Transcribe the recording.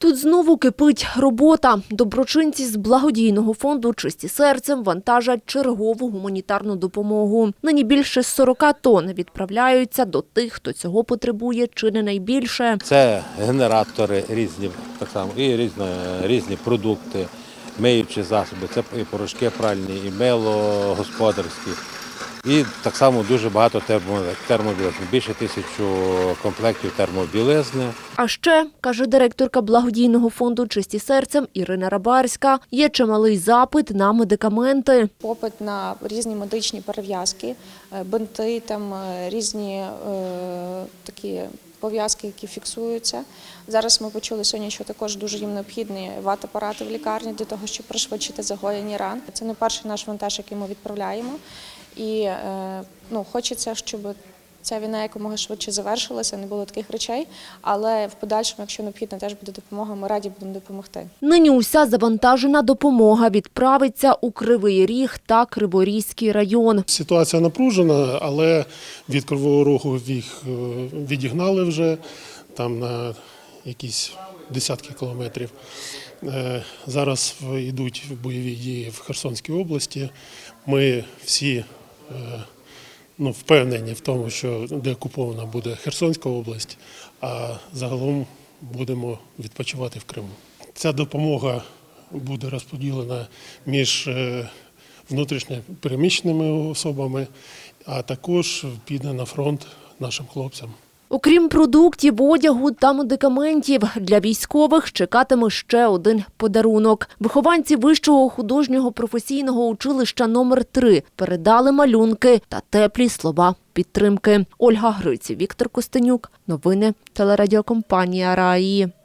Тут знову кипить робота. Доброчинці з благодійного фонду «Чисті серцем» вантажать чергову гуманітарну допомогу. Нині більше 40 тонн відправляються до тих, хто цього потребує чи не найбільше. Це генератори різні, так само, і різні, різні продукти, миючі засоби, це і порошки пральні, і мило господарське. І так само дуже багато термо- термобілизни. Більше тисячу комплектів термобілизни. А ще, каже директорка благодійного фонду «Чисті серцем» Ірина Рабарська, є чималий запит на медикаменти. попит на різні медичні перев'язки, е, бинти, там е, різні е, такі пов'язки, які фіксуються. Зараз ми почули сьогодні, що також дуже їм необхідні ват-апарати в лікарні для того, щоб пришвидшити загоєння ран. Це не перший наш вантаж, який ми відправляємо. І е, ну, хочеться, щоб ця війна якомога швидше завершилася, не було таких речей. Але в подальшому, якщо необхідна теж буде допомога, ми раді будемо допомогти. Нині уся завантажена допомога відправиться у Кривий Ріг та Криворізький район. Ситуація напружена, але від Кривого Рогу їх е, відігнали вже там на якісь десятки кілометрів. Е, Зараз в- йдуть бойові дії в Херсонській області. Ми всі ну, впевнені в тому, що деокупована буде Херсонська область, а загалом будемо відпочивати в Криму. Ця допомога буде розподілена між внутрішньопереміщеними внутрішньо переміщеними особами, а також піде на фронт нашим хлопцям. Окрім продуктів, одягу та медикаментів, для військових чекатиме ще один подарунок. Вихованці Вищого художнього професійного училища номер 3 передали малюнки та теплі слова підтримки. Ольга Гриці, Віктор Костенюк. Новини телерадіокомпанія Раї.